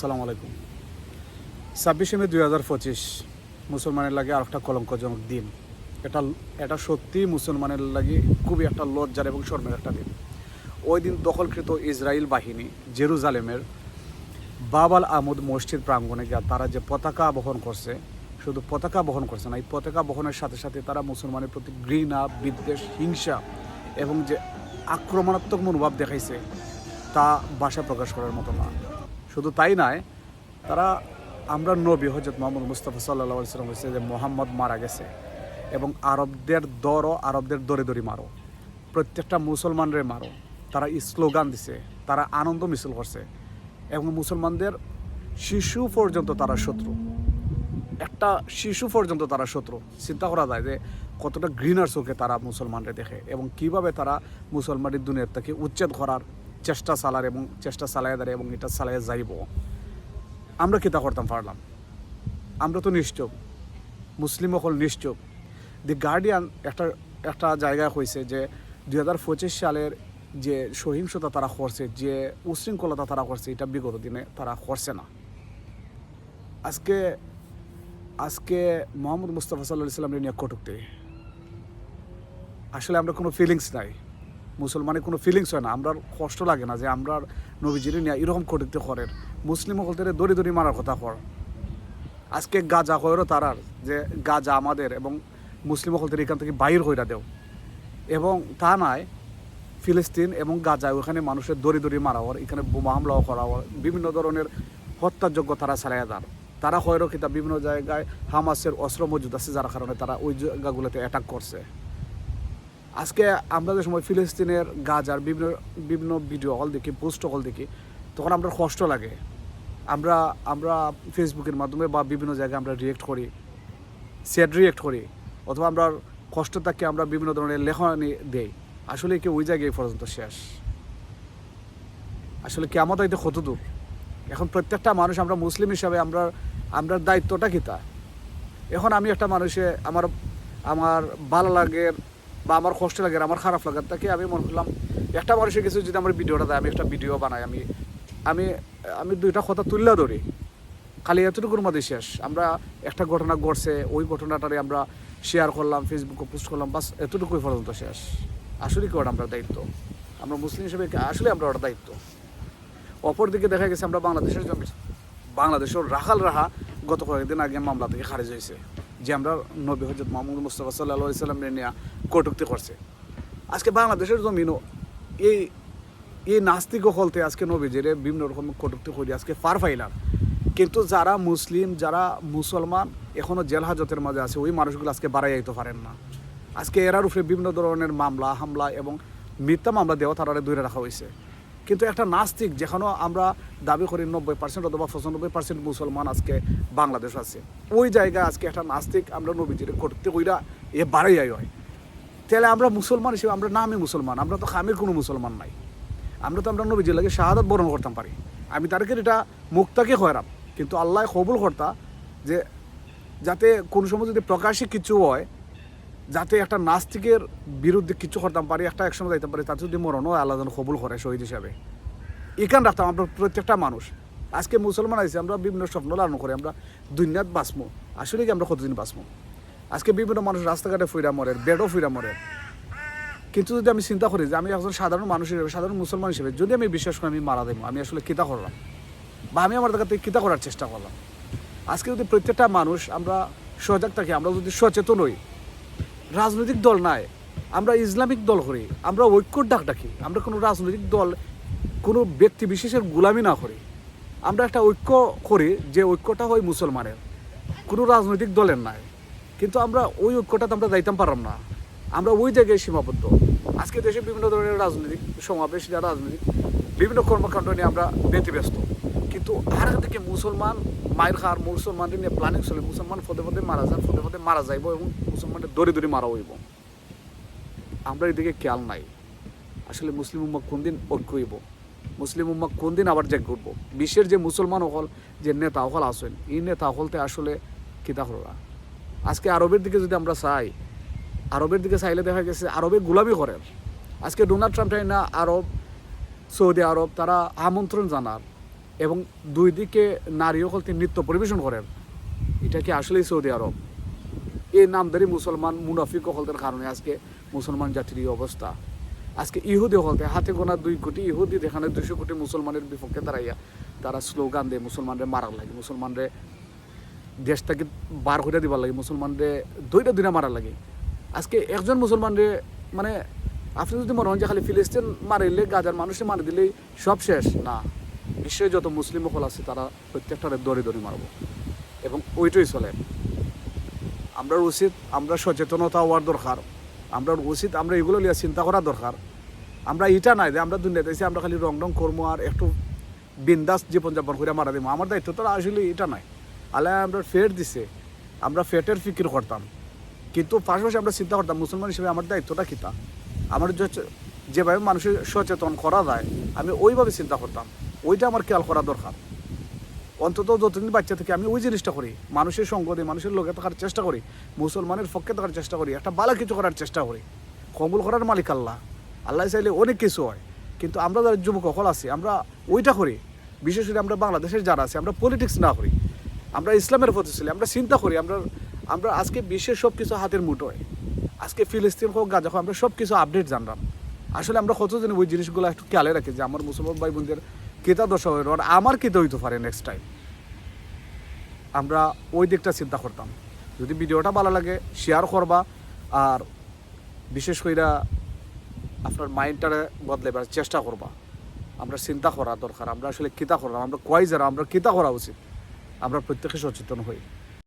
আসসালামু আলাইকুম। ছাব্বিশে মে দুই হাজার পঁচিশ, মুসলমানের লাগে আর একটা কলঙ্কজনক দিন। এটা এটা সত্যি মুসলমানের লাগে খুবই একটা লজ্জার এবং শর্মের একটা দিন। ওই দিন দখলকৃত ইসরায়েল বাহিনী জেরুজালেমের বাবাল আহমদ মসজিদ প্রাঙ্গণে গিয়ে তারা যে পতাকা বহন করছে, শুধু পতাকা বহন করছে না, এই পতাকা বহনের সাথে সাথে তারা মুসলমানের প্রতি ঘৃণা, বিদ্বেষ, হিংসা এবং যে আক্রমণাত্মক মনোভাব দেখাইছে, তা ভাষা প্রকাশ করার মতো না। শুধু তাই নয়, তারা আমরা নবী হজরত মোহাম্মদ মুস্তফা সাল্লাহ সাল্লাম হয়েছে যে মোহাম্মদ মারা গেছে এবং আরবদের দরও আরবদের দরে দরি মারো। প্রত্যেকটা মুসলমানরে মারো। তারা স্লোগান দিছে, তারা আনন্দ মিছিল করছে এবং মুসলমানদের শিশু পর্যন্ত তারা শত্রু। একটা শিশু পর্যন্ত তারা শত্রু। চিন্তা করা যায় যে কতটা ঘৃণার চোখে তারা মুসলমানরা দেখে এবং কীভাবে তারা মুসলমানের দুনিয়ার থেকে উচ্ছেদ করার চেষ্টা চালার এবং চেষ্টা চালায় দাঁড়ে এবং এটা চালায় যাইব। আমরা কিতা করতাম পারলাম? আমরা তো নিশ্চুপ। মুসলিম হল নিশ্চুপ। দি গার্ডিয়ান একটা একটা জায়গায় হয়েছে যে দুই হাজার পঁচিশ সালের যে সহিংসতা তারা করছে, যে উশৃঙ্খলতা তারা করছে, এটা বিগত দিনে তারা করছে না। আজকে আজকে মোহাম্মদ মুস্তফা সাল্লাহ ইসলামের নিয়ে কটুক্তি। আসলে আমরা কোনো ফিলিংস নাই। মুসলমানের কোনো ফিলিংস হয় না। আমরা কষ্ট লাগে না যে আমরা নবীজির নিয়ে এরকম কটুক্তি করেন। মুসলিম হলতে দড়ি দড়ি মারার কথা কর। আজকে গাজা হয়েরও তারার যে গাজা আমাদের এবং মুসলিম হলতে এখান থেকে বাইর হইরা দেও। এবং তা নয়, ফিলিস্তিন এবং গাজা, ওখানে মানুষের দড়ি দড়ি মারা হওয়ার, এখানে বোমা হামলাও করা হওয়ার, বিভিন্ন ধরনের হত্যাযোগ্য তারা যার তারা হয়তো কিতা বিভিন্ন জায়গায় হামাসের অস্ত্র মজুদ আছে, যার কারণে তারা ওই জায়গাগুলোতে অ্যাটাক করছে। আজকে আমরা যে সময় ফিলিস্তিনের, গাজার বিভিন্ন বিভিন্ন ভিডিও হল দেখি পোস্ট হল দেখি, তখন আমরা কষ্ট লাগে। আমরা আমরা ফেসবুকের মাধ্যমে বা বিভিন্ন জায়গায় আমরা রিয়েক্ট করি স্যাড রিয়েক্ট করি, অথবা আমরা কষ্ট থাকে আমরা বিভিন্ন ধরনের লেখনী দেই। আসলে কি ওই জায়গায় পর্যন্ত শেষ? আসলে কি আমাদের এটা কত এখন প্রত্যেকটা মানুষ আমরা মুসলিম হিসাবে আমরা আমরা দায়িত্বটা কিতা এখন আমি একটা মানুষে, আমার আমার ভালো লাগে বা আমার কষ্ট লাগে আমার খারাপ লাগে, তাকে আমি মনে করলাম, একটা মানুষের কিছু যদি আমার ভিডিওটা দেয়, আমি একটা ভিডিও বানাই, আমি আমি আমি দুইটা কথা তুললে ধরি। খালি এতটুকুর মধ্যে শেষ। আমরা একটা ঘটনা ঘটছে, ওই ঘটনাটারে আমরা শেয়ার করলাম ফেসবুকে পোস্ট করলাম, বাস এতটুকুই পর্যন্ত শেষ। আসলে কি ওটা আমরা দায়িত্ব? আমরা মুসলিম হিসেবে আসলে আমরা ওটা দায়িত্ব? অপরদিকে দেখা গেছে আমরা বাংলাদেশের জমি বাংলাদেশের রাখাল রাহা গত কয়েকদিন আগে মামলা থেকে খারিজ হয়েছে। যে আমরা নবী হজরত মোহাম্মদ মুস্তফা সাল্লাহ সাল্লামের নিয়ে কটুক্তি করছে। আজকে বাংলাদেশের জমিনও এই এই নাস্তিক হলতে আজকে নবীজির বিভিন্ন রকম কটুক্তি করি, আজকে ফার ফাইলার। কিন্তু যারা মুসলিম, যারা মুসলমান এখনও জেল হাজতের মাঝে আছে, ওই মানুষগুলো আজকে বাড়াই যাইতে পারেন না। আজকে এরার উপরে বিভিন্ন ধরনের মামলা, হামলা এবং মিথ্যা মামলা দেওয়া তারা দূরে রাখা হয়েছে কিন্তু একটা নাস্তিক যেখানেও আমরা দাবি করি নব্বই পার্সেন্ট অথবা পঁচানব্বই পার্সেন্ট মুসলমান আজকে বাংলাদেশ আছে। ওই জায়গায় আজকে একটা নাস্তিক আমরা নবীজির করতে কইরা এ বাড়াই হয়। তাহলে আমরা মুসলমান হিসেবে, আমরা নামে মুসলমান, আমরা তো খামের কোনো মুসলমান নাই। আমরা তো আমরা নবীজির লাগে শাহাদত বরণ করতাম পারি। আমি তাদেরকে এটা মুক্তাকে হয়রাম। কিন্তু আল্লাহ কবুল করতা যে যাতে কোনো সময় যদি প্রকাশ্যে কিছু হয় যাতে একটা নাস্তিকের বিরুদ্ধে কিছু করতাম পারি, একটা একসময় যাইতে পারি, তাতে যদি মরণ হয়, আল্লাহ কবুল করে শহীদ হিসাবে। এখান রাখতাম আমরা প্রত্যেকটা মানুষ। আজকে মুসলমান আছে আমরা বিভিন্ন স্বপ্ন লালন করি, আমরা দুনিয়াত বাঁচমো। আসলে কি আমরা কতদিন বাঁচমো? আজকে বিভিন্ন মানুষ রাস্তাঘাটে ফিরা মরে, বেডও ফিরা মরে। কিন্তু যদি আমি চিন্তা করি যে আমি একজন সাধারণ মানুষ হিসেবে, সাধারণ মুসলমান হিসেবে, যদি আমি বিশ্বাস করি আমি মারা দেবো আমি আসলে কিতা করলাম? বা আমি আমার থেকে কিতা করার চেষ্টা করলাম? আজকে যদি প্রত্যেকটা মানুষ আমরা সজাগ থাকি, আমরা যদি সচেতন হই রাজনৈতিক দল নাই। আমরা ইসলামিক দল করি, আমরা ঐক্যর ডাক ডাকি, আমরা কোনো রাজনৈতিক দল, কোনো ব্যক্তি বিশেষের গোলামি না করি। আমরা একটা ঐক্য করি যে ঐক্যটা হয় মুসলমানের, কোনো রাজনৈতিক দলের নাই। কিন্তু আমরা ওই ঐক্যটাতে আমরা যাইতাম পারলাম না। আমরা ওই জায়গায় সীমাবদ্ধ। আজকে দেশে বিভিন্ন ধরনের রাজনৈতিক সমাবেশ বা রাজনৈতিক, বিভিন্ন কর্মকাণ্ড নিয়ে আমরা ব্যতিব্যস্ত। কিন্তু আর থেকে মুসলমান মায়ের খার মুসলমানদের নিয়ে প্ল্যানিং চলে। মুসলমান পদে পদে মারা যান পদে পদে মারা যাইব এবং মুসলমানদের দড়ি দড়ি মারা হইব। আমরা এদিকে খেয়াল নাই। আসলে মুসলিম উম্মা কোন দিন ঐক্য হইব? মুসলিম উম্মা কোন দিন আবার জেগ করব বিশ্বের যে মুসলমান হল যে নেতা হল আসেন এই নেতা হলতে আসলে কিতা হলা আজকে আরবের দিকে যদি আমরা চাই, আরবের দিকে চাইলে দেখা গেছে আরবে গোলামি করেন। আজকে ডোনাল্ড ট্রাম্প না, আরব, সৌদি আরব, তারা আমন্ত্রণ জানার এবং দুই দিকে নারী সকল তিনি নৃত্য পরিবেশন করেন। এটা কি আসলেই সৌদি আরব? এই নামদারি মুসলমান মুনাফিক সকলদের কারণে আজকে মুসলমান জাতির এই অবস্থা। আজকে ইহুদি হলতে হাতে গোনা দুই কোটি ইহুদি, যেখানে দুইশো কোটি মুসলমানের বিপক্ষে দাঁড়াইয়া তারা স্লোগান দেয়, মুসলমানরে মারার লাগে, মুসলমানরে দেশটাকে বার করে দিবার লাগে, মুসলমানরে দুইটা দিনে মারার লাগে। আজকে একজন মুসলমানরে মানে আপনি যদি মনে হন যে খালি ফিলিস্তিন মারিলে, গাজার মানুষে মারি দিলেই সব শেষ, না। বিশ্বে যত মুসলিম হল আছে, তারা প্রত্যেকটারে দড়ি দড়ি মারব। এবং ওইটাই চলে। আমরা উচিত, আমরা সচেতনতা হওয়ার দরকার। আমরা উচিত, আমরা এগুলো নিয়ে চিন্তা করা দরকার। আমরা এটা নাই যে আমরা দুনিয়াতে এসে আমরা খালি রং রং করব আর একটু বিন্দাস জীবনযাপন করে মারা দিব আমার দায়িত্ব তো আসলে এটা নাই। আল্লাহ আমরা ফেট দিছে। আমরা ফেটের ফিকির করতাম। কিন্তু পাশাপাশি আমরা চিন্তা করতাম, মুসলমান হিসেবে আমার দায়িত্বটা কিতা? আমার যেভাবে মানুষের সচেতন করা যায়, আমি ওইভাবে চিন্তা করতাম। ওইটা আমার খেয়াল করা দরকার। অন্তত যতদিন বাচ্চা থেকে আমি ওই জিনিসটা করি, মানুষের সঙ্গ দিই, মানুষের লোকে থাকার চেষ্টা করি, মুসলমানের পক্ষে থাকার চেষ্টা করি, একটা ভালো কিছু করার চেষ্টা করি। কবুল করার মালিক আল্লাহ। আল্লাহ চাইলে অনেক কিছু হয়, কিন্তু আমরা যারা যুবক সকল আছি, আমরা ওইটা করি। বিশেষ করে আমরা বাংলাদেশের যারা আছি, আমরা পলিটিক্স না করি। আমরা ইসলামের প্রতি ছিলি আমরা চিন্তা করি, আমরা আমরা আজকে বিশ্বের সব কিছু হাতের মুঠোয়। আজকে ফিলিস্তিন হোক, গাজা হোক, আমরা সব কিছু আপডেট জানলাম। আসলে আমরা কতদিন ওই জিনিসগুলো একটু খেয়ালে রাখি যে আমার মুসলমান ভাই বোনদের কেতা দশা হয়ে আর আমার কেতা হইতে পারে নেক্সট টাইম আমরা ওই দিকটা চিন্তা করতাম। যদি ভিডিওটা ভালো লাগে শেয়ার করবা। আর বিশেষ কইরা আপনার মাইন্ডটারে বদলেবার চেষ্টা করবা। আমরা চিন্তা করা দরকার, আমরা আসলে কিতা করলাম আমরা কয় যারা, আমরা কিতা করা উচিত। আমরা প্রত্যেকে সচেতন হই।